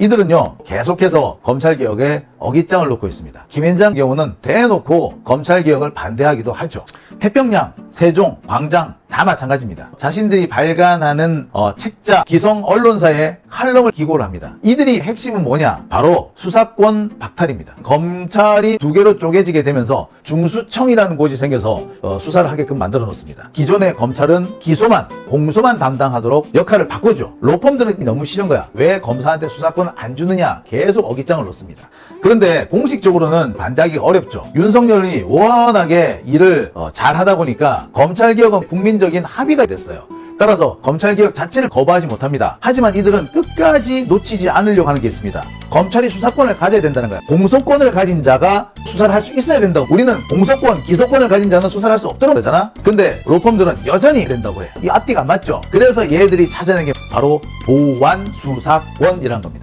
이들은요 계속해서 검찰개혁에 어깃장을 놓고 있습니다. 김현장 경우는 대놓고 검찰 개혁을 반대하기도 하죠. 태평양, 세종, 광장 다 마찬가지입니다. 자신들이 발간하는 어, 책자, 기성 언론사에 칼럼을 기고를 합니다. 이들이 핵심은 뭐냐? 바로 수사권 박탈입니다. 검찰이 두 개로 쪼개지게 되면서 중수청이라는 곳이 생겨서 어, 수사를 하게끔 만들어 놓습니다. 기존의 검찰은 기소만, 공소만 담당하도록 역할을 바꾸죠. 로펌들은 너무 싫은 거야. 왜 검사한테 수사권을 안 주느냐? 계속 어깃장을 놓습니다. 그 런데 공식적으로는 반대하기가 어렵죠. 윤석열이 워낙에 일을 어, 잘하다 보니까 검찰개혁은 국민적인 합의가 됐어요. 따라서 검찰개혁 자체를 거부하지 못합니다. 하지만 이들은 끝까지 놓치지 않으려고 하는 게 있습니다. 검찰이 수사권을 가져야 된다는 거야. 공소권을 가진 자가 수사를 할 수 있어야 된다고. 우리는 공소권, 기소권을 가진 자는 수사를 할 수 없도록 그러잖아. 근데 로펌들은 여전히 된다고 해. 이 앞뒤가 안 맞죠. 그래서 얘들이 찾아낸 게 바로 보완 수사권이라는 겁니다.